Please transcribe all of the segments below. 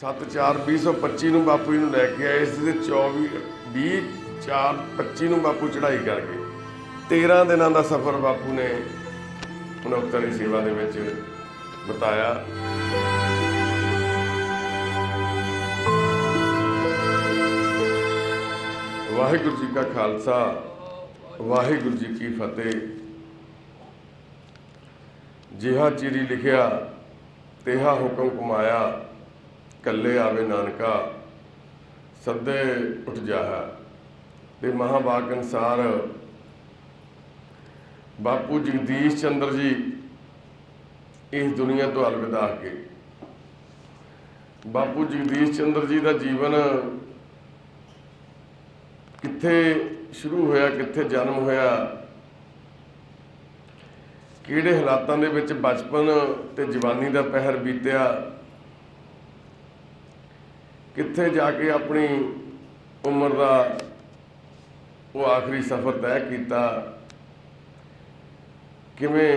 7/4/2025 ਨੂੰ ਬਾਪੂ ਜੀ ਨੂੰ ਲੈ ਕੇ ਆਏ। ਸੀ ਤੇ 24 20 4 25 ਨੂੰ ਬਾਪੂ ਚੜ੍ਹਾਈ ਕਰ ਗਏ 13 ਦਿਨਾਂ ਦਾ ਸਫ਼ਰ ਬਾਪੂ ਨੇ ਮਨੁੱਖਤਾ ਦੀ ਸੇਵਾ ਦੇ ਵਿੱਚ ਬਤਾਇਆ। ਵਾਹਿਗੁਰੂ ਜੀ ਕਾ ਖਾਲਸਾ, ਵਾਹਿਗੁਰੂ ਜੀ ਕੀ ਫਤਿਹ। ਜਿਹਾ ਚਿਰੀ ਲਿਖਿਆ, ਤੇਹਾ ਹੁਕਮ ਕਮਾਇਆ। ਕੱਲੇ ਆਵੇ ਨਾਨਕਾ, ਸੱਦੇ ਉੱਠ ਜਾਹਾ। ਤੇ ਮਹਾਵਾਕ ਅਨਸਾਰ ਬਾਪੂ ਜਗਦੀਸ਼ ਚੰਦਰ ਜੀ ਇਸ ਦੁਨੀਆ ਤੋਂ ਅਲਵਿਦਾ ਕੇ। ਬਾਪੂ ਜਗਦੀਸ਼ ਚੰਦਰ ਜੀ ਦਾ ਜੀਵਨ ਕਿੱਥੇ ਸ਼ੁਰੂ ਹੋਇਆ, ਕਿੱਥੇ ਜਨਮ ਹੋਇਆ? ਕਿਹੜੇ ਹਾਲਾਤਾਂ ਦੇ ਵਿੱਚ ਬਚਪਨ ਤੇ ਜਵਾਨੀ ਦਾ ਪਹਿਰ ਬੀਤਿਆ? ਕਿੱਥੇ ਜਾ ਕੇ ਆਪਣੀ ਉਮਰ ਦਾ ਉਹ ਆਖਰੀ ਸਫ਼ਰ ਤੈਅ ਕੀਤਾ? ਕਿਵੇਂ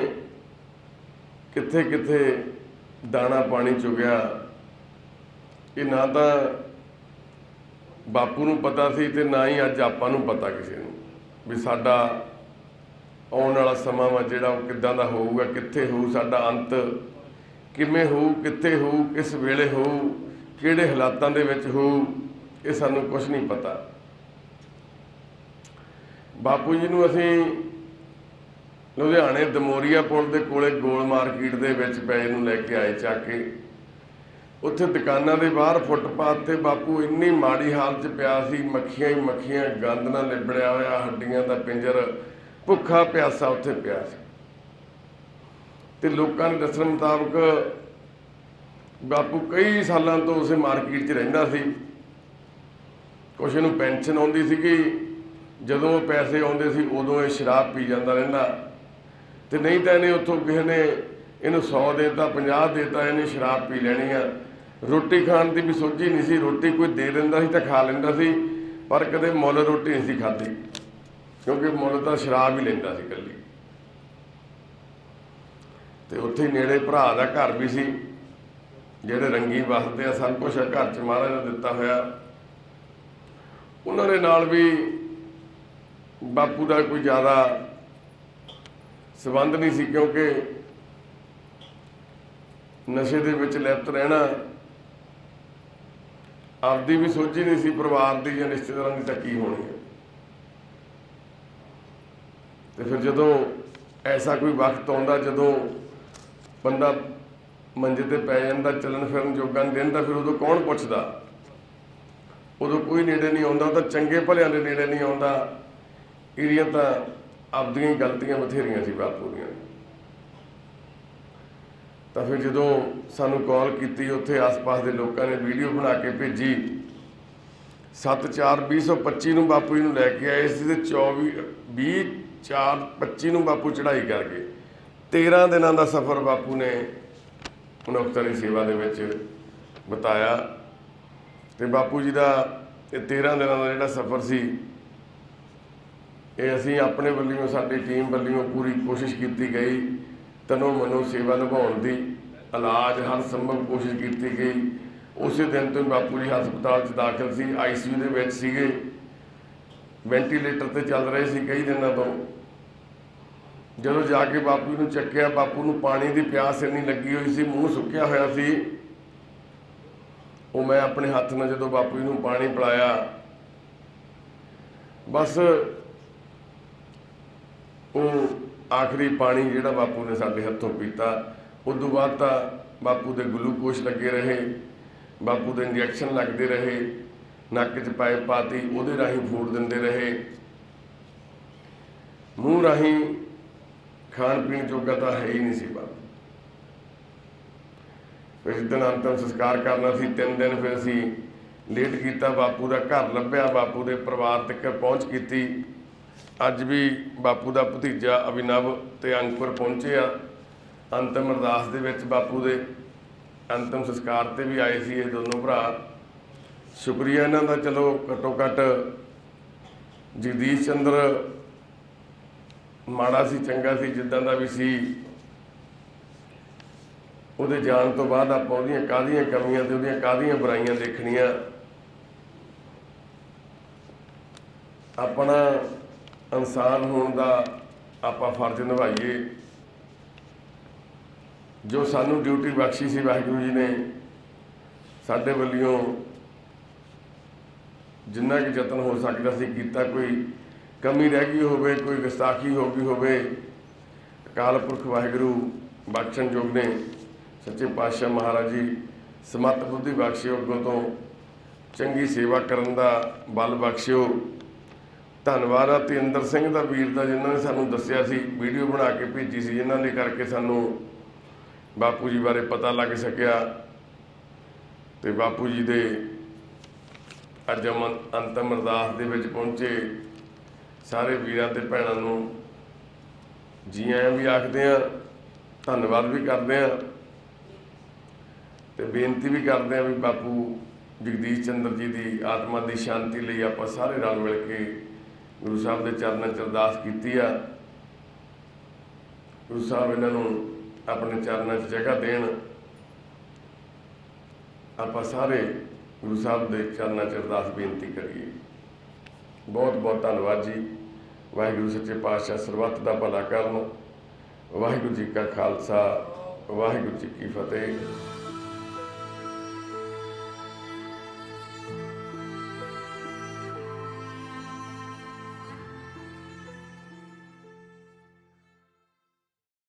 ਕਿੱਥੇ ਕਿੱਥੇ ਦਾਣਾ ਪਾਣੀ ਚੁਗਿਆ? ਇਹ ਨਾ ਤਾਂ ਬਾਪੂ ਨੂੰ ਪਤਾ ਸੀ ਤੇ ਨਾ ਹੀ ਅੱਜ ਆਪਾਂ ਨੂੰ ਪਤਾ ਕਿਸੇ ਨੂੰ ਵੀ ਸਾਡਾ ਆਉਣ ਵਾਲਾ ਸਮਾਂ ਵਾ ਜਿਹੜਾ ਉਹ ਕਿੱਦਾਂ ਦਾ ਹੋਊਗਾ, ਕਿੱਥੇ ਹੋਊ ਸਾਡਾ ਅੰਤ, ਕਿਵੇਂ ਹੋਊ, ਕਿੱਥੇ ਹੋਊ, ਕਿਸ ਵੇਲੇ ਹੋਊ। ਕਿਹੜੇ ਹਾਲਾਤਾਂ ਦੇ ਵਿੱਚ ਹੋਊ, ਇਹ ਸਾਨੂੰ ਕੁਝ ਨਹੀਂ ਪਤਾ। ਬਾਪੂ ਜੀ ਨੂੰ ਅਸੀਂ ਲੁਧਿਆਣੇ ਦਮੋਰੀਆ ਪੁਲ ਦੇ ਕੋਲੇ ਗੋਲ ਮਾਰਕੀਟ ਦੇ ਵਿੱਚ ਪਏ ਨੂੰ ਲੈ ਕੇ ਆਏ ਚੱਕ ਕੇ। ਉੱਥੇ ਦੁਕਾਨਾਂ ਦੇ ਬਾਹਰ ਫੁੱਟਪਾਥ ਤੇ ਬਾਪੂ ਇੰਨੀ ਮਾੜੀ ਹਾਲਤ 'ਚ ਪਿਆ ਸੀ, ਮੱਖੀਆਂ ਹੀ ਮੱਖੀਆਂ, ਗੰਦ ਨਾਲ ਲਿਬੜਿਆ ਹੋਇਆ, ਹੱਡੀਆਂ ਦਾ ਪਿੰਜਰ, ਭੁੱਖਾ ਪਿਆਸਾ ਉੱਥੇ ਪਿਆ ਸੀ। ਤੇ ਲੋਕਾਂ ਦੇ ਦੱਸਣ ਮੁਤਾਬਕ ਬਾਪੂ, ਕਈ ਸਾਲਾਂ ਤੋਂ ਉਸੇ ਮਾਰਕੀਟ 'ਚ ਰਹਿੰਦਾ ਸੀ। ਕੁਛ ਨੂੰ ਪੈਨਸ਼ਨ ਆਉਂਦੀ ਸੀਗੀ। ਜਦੋਂ ਉਹ ਪੈਸੇ ਆਉਂਦੇ ਸੀ, ਉਦੋਂ ਇਹ ਸ਼ਰਾਬ ਪੀ ਜਾਂਦਾ ਰਹਿੰਦਾ। ਤੇ ਨਹੀਂ ਤਾਂ ਇਹਨੇ ਉੱਥੋਂ ਕਿਸੇ ਨੇ ਇਹਨੂੰ 100 ਦੇਤਾ 50 ਦੇਤਾ, ਇਹਨੇ ਸ਼ਰਾਬ ਪੀ ਲੈਣੀ ਆ। ਰੋਟੀ ਖਾਣ ਦੀ ਵੀ ਸੋਝੀ ਨਹੀਂ ਸੀ। ਰੋਟੀ ਕੋਈ ਦੇ ਦਿੰਦਾ ਸੀ ਤਾਂ ਖਾ ਲੈਂਦਾ ਸੀ, ਪਰ ਕਦੇ ਮੁੱਲ ਰੋਟੀ ਨਹੀਂ ਸੀ ਖਾਧੀ। ਕਿਉਂਕਿ ਮੁੱਲ ਤਾਂ ਸ਼ਰਾਬ ਹੀ ਲੈਂਦਾ ਸੀ ਇਕੱਲੀ। ਤੇ ਉੱਥੇ ਨੇੜੇ ਭਰਾ ਦਾ ਘਰ ਵੀ ਸੀ। ਜਿਹੜੇ ਰੰਗੀ ਵਸਦੇ ਆ, ਸਭ ਕੁਝ ਘਰ ਚ ਮਹਾਰਾਜ ਨੇ ਦਿੱਤਾ ਹੋਇਆ। ਉਹਨਾਂ ਦੇ ਨਾਲ ਵੀ ਬਾਪੂ ਦਾ ਕੋਈ ਜ਼ਿਆਦਾ ਸਬੰਧ ਨਹੀਂ ਸੀ, ਕਿਉਂਕਿ ਨਸ਼ੇ ਦੇ ਵਿੱਚ ਲਿਪਤ ਰਹਿਣਾ ਆਪਦੀ ਵੀ ਸੋਚੀ ਨਹੀਂ ਸੀ, ਪਰਿਵਾਰ ਦੀ ਜਾਂ ਰਿਸ਼ਤੇਦਾਰਾਂ ਦੀ ਤਾਂ ਕੀ ਹੋਣੀ ਹੈ? ਤੇ ਫਿਰ ਜਦੋਂ ਐਸਾ ਕੋਈ ਵਕਤ ਆਉਂਦਾ, ਜਦੋਂ ਬੰਦਾ ਮੰਜੇ ਤੇ ਪੈ ਜਾਂਦਾ, ਚੱਲਣ ਫਿਰਨ ਜੋਗਾ ਨਹੀਂ ਰਹਿੰਦਾ, ਫਿਰ ਉਦੋਂ ਕੌਣ ਪੁੱਛਦਾ? ਉਦੋਂ ਕੋਈ ਨੇੜੇ ਨਹੀਂ ਆਉਂਦਾ ਤਾਂ ਚੰਗੇ ਭਲਿਆਂ ਦੇ ਨੇੜੇ ਨਹੀਂ ਆਉਂਦਾ। ਇਹਦੀਆਂ ਤਾਂ ਆਪਦੀਆਂ ਗਲਤੀਆਂ ਬਥੇਰੀਆਂ ਸੀ ਬਾਪੂ ਦੀਆਂ। ਤਾਂ ਫਿਰ ਜਦੋਂ ਸਾਨੂੰ ਕਾਲ ਕੀਤੀ, ਉੱਥੇ ਆਸ-ਪਾਸ ਦੇ ਲੋਕਾਂ ਨੇ ਵੀਡੀਓ ਬਣਾ ਕੇ ਭੇਜੀ। 7/4/2025 ਨੂੰ ਬਾਪੂ ਜੀ ਨੂੰ ਲੈ ਕੇ ਆਏ ਸੀ ਤੇ 24 20/4/25 ਨੂੰ ਬਾਪੂ ਚੜ੍ਹਾਈ ਕਰ ਗਏ 13 ਦਿਨਾਂ ਦਾ ਸਫ਼ਰ ਬਾਪੂ ਨੇ ਮਨੁੱਖਤਾ ਦੀ ਸੇਵਾ ਦੇ ਵਿੱਚ ਬਤਾਇਆ। ਤੇ ਬਾਪੂ ਜੀ ਦਾ ਇਹ 13 ਦਿਨਾਂ ਦਾ ਜਿਹੜਾ ਸਫ਼ਰ ਸੀ, ਇਹ ਅਸੀਂ ਆਪਣੇ ਵੱਲੋਂ, ਸਾਡੀ ਟੀਮ ਵੱਲੋਂ ਪੂਰੀ ਕੋਸ਼ਿਸ਼ ਕੀਤੀ ਗਈ। ਤਨੋ ਮਨੋ ਸੇਵਾ ਨਿਭਾਉਣ ਦੀ, ਇਲਾਜ ਹਰ ਸੰਭਵ ਕੋਸ਼ਿਸ਼ ਕੀਤੀ ਗਈ। ਉਸੇ ਦਿਨ ਤੋਂ ਬਾਪੂ ਜੀ ਹਸਪਤਾਲ 'ਚ ਦਾਖਲ ਸੀ ਆਈਸੀਯੂ ਦੇ ਵਿੱਚ ਸੀਗੇ। ਵੈਂਟੀਲੇਟਰ ਤੇ ਚੱਲ ਰਹੇ ਸੀ ਕਈ ਦਿਨਾਂ ਤੋਂ। ਜਦੋਂ ਜਾ ਕੇ ਬਾਪੂ ਨੂੰ ਚੱਕਿਆ, ਬਾਪੂ ਨੂੰ ਪਾਣੀ ਦੀ ਪਿਆਸ ਇੰਨੀ ਲੱਗੀ ਹੋਈ ਸੀ, ਮੂੰਹ ਸੁੱਕਿਆ ਹੋਇਆ ਸੀ। ਉਹ ਮੈਂ ਆਪਣੇ ਹੱਥ ਨਾਲ ਜਦੋਂ ਬਾਪੂ ਜੀ ਨੂੰ ਪਾਣੀ ਪਿਲਾਇਆ, ਬਸ ਉਹ ਆਖਰੀ ਪਾਣੀ ਜਿਹੜਾ ਬਾਪੂ ਨੇ ਸਾਡੇ ਹੱਥੋਂ ਪੀਤਾ ਉਸ ਤੋਂ ਬਾਅਦ ਤਾਂ ਬਾਪੂ ਦੇ ਗਲੂਕੋਸ਼ ਲੱਗੇ ਰਹੇ, ਬਾਪੂ ਦੇ ਇੰਜੈਕਸ਼ਨ ਲੱਗਦੇ ਰਹੇ, ਨੱਕ 'ਚ ਪਾਈਪ ਪਾਤੀ, ਉਹਦੇ ਰਾਹੀਂ ਫੂਡ ਦਿੰਦੇ ਰਹੇ। ਮੂੰਹ ਰਾਹੀਂ ਖਾਣ ਪੀਣ ਜੋਗਾ ਤਾਂ ਹੈ ਹੀ ਨਹੀਂ ਸੀ ਬਾਪੂ ਫਿਰ ਇਸ ਦਿਨ ਅੰਤਮ ਸੰਸਕਾਰ ਕਰਨਾ ਸੀ, ਤਿੰਨ ਦਿਨ ਫਿਰ ਅਸੀਂ ਲੇਟ ਕੀਤਾ, ਬਾਪੂ ਦਾ ਘਰ ਲੱਭਿਆ, ਬਾਪੂ ਦੇ ਪਰਿਵਾਰ ਤੱਕ ਪਹੁੰਚ ਕੀਤੀ। ਅੱਜ ਵੀ ਬਾਪੂ ਦਾ ਭਤੀਜਾ ਅਭਿਨਵ ਤੇ ਅੰਕੁਰ ਪਹੁੰਚੇ ਆ। ਅੰਤਮ ਅਰਦਾਸ ਦੇ ਵਿੱਚ ਬਾਪੂ ਦੇ ਅੰਤਮ ਸੰਸਕਾਰ ਤੇ ਵੀ ਆਏ ਸੀ ਇਹ ਦੋਨੋਂ ਭਰਾ। ਸ਼ੁਕਰੀਆ ਇਹਨਾਂ ਦਾ। ਚਲੋ ਘੱਟੋ ਘੱਟ ਜਗਦੀਸ਼ ਚੰਦਰ ਮਾੜਾ ਸੀ, ਚੰਗਾ ਸੀ, ਜਿੱਦਾਂ ਦਾ ਵੀ ਸੀ। ਉਹਦੇ ਜਾਣ ਤੋਂ ਬਾਅਦ ਆਪਾਂ ਉਹਦੀਆਂ ਕਾਹਦੀਆਂ ਕਮੀਆਂ ਤੇ ਉਹਦੀਆਂ ਕਾਹਦੀਆਂ ਬੁਰਾਈਆਂ ਦੇਖਣੀਆਂ। ਆਪਣਾ ਇਨਸਾਨ ਹੋਣ ਦਾ ਆਪਾਂ ਫਰਜ਼ ਨਿਭਾਈਏ। ਜੋ ਸਾਨੂੰ ਡਿਊਟੀ ਬਖਸ਼ੀ ਸੀ ਵਾਹਿਗੁਰੂ ਜੀ ਨੇ, ਸਾਡੇ ਵੱਲੋਂ ਜਿੰਨਾ ਕਿ ਯਤਨ ਹੋ ਸਕਦਾ ਸੀ, ਕੀਤਾ ਕੋਈ ਕਮੀ ਰਹਿ ਗਈ ਹੋਵੇ, ਕੋਈ ਗਸਤਾਖੀ ਹੋ ਗਈ ਹੋਵੇ, ਅਕਾਲ ਪੁਰਖ ਵਾਹਿਗੁਰੂ, ਬਖਸ਼ਣ ਯੋਗ ਨੇ ਸੱਚੇ ਪਾਤਸ਼ਾਹ ਮਹਾਰਾਜ ਜੀ, ਸਮਤ ਬੁੱਧੀ ਬਖਸ਼ਿਓ, ਅੱਗੋਂ ਤੋਂ ਚੰਗੀ ਸੇਵਾ ਕਰਨ ਦਾ ਬਲ ਬਖਸ਼ਿਓ। ਧੰਨਵਾਦ ਆ ਤੇਂਦਰ ਸਿੰਘ ਦਾ ਵੀਰ ਦਾ, ਜਿਨ੍ਹਾਂ ਨੇ ਸਾਨੂੰ ਦੱਸਿਆ ਸੀ, ਵੀਡੀਓ ਬਣਾ ਕੇ ਭੇਜੀ ਸੀ, ਜਿਨ੍ਹਾਂ ਦੇ ਕਰਕੇ ਸਾਨੂੰ ਬਾਪੂ ਜੀ ਬਾਰੇ ਪਤਾ ਲੱਗ ਸਕਿਆ। ਤੇ ਬਾਪੂ ਜੀ ਦੇ ਅੱਜ ਅਮਨ ਅੰਤਮ ਅਰਦਾਸ ਦੇ ਵਿੱਚ ਪਹੁੰਚੇ। ਸਾਰੇ ਵੀਰਾਂ ਤੇ ਭੈਣਾਂ ਨੂੰ ਜੀ ਆਇਆਂ ਵੀ ਆਖਦੇ ਆ, ਧੰਨਵਾਦ ਵੀ ਕਰਦੇ ਆ ਤੇ ਬੇਨਤੀ ਵੀ ਕਰਦੇ ਆ ਵੀ ਬਾਪੂ ਜਗਦੀਸ਼ ਚੰਦਰ ਜੀ ਦੀ ਆਤਮਾ ਦੀ ਸ਼ਾਂਤੀ ਲਈ ਆਪਾਂ ਸਾਰੇ ਰਲ ਮਿਲ ਕੇ ਗੁਰੂ ਸਾਹਿਬ ਦੇ ਚਰਨਾਂ 'ਚ ਅਰਦਾਸ ਕੀਤੀ ਆ। ਗੁਰੂ ਸਾਹਿਬ ਇਹਨਾਂ ਨੂੰ ਆਪਣੇ ਚਰਨਾਂ 'ਚ ਜਗ੍ਹਾ ਦੇਣ। ਆਪਾਂ ਸਾਰੇ ਗੁਰੂ ਸਾਹਿਬ ਦੇ ਚਰਨਾਂ 'ਚ ਅਰਦਾਸ ਬੇਨਤੀ ਕਰੀਏ। ਬਹੁਤ ਬਹੁਤ ਧੰਨਵਾਦ ਜੀ। ਵਾਹਿਗੁਰੂ ਸੱਚੇ ਪਾਤਸ਼ਾਹ ਸਰਬੱਤ ਦਾ ਭਲਾ ਕਰਨ। ਵਾਹਿਗੁਰੂ ਜੀ ਕਾ ਖਾਲਸਾ, ਵਾਹਿਗੁਰੂ ਜੀ ਕੀ ਫਤਿਹ।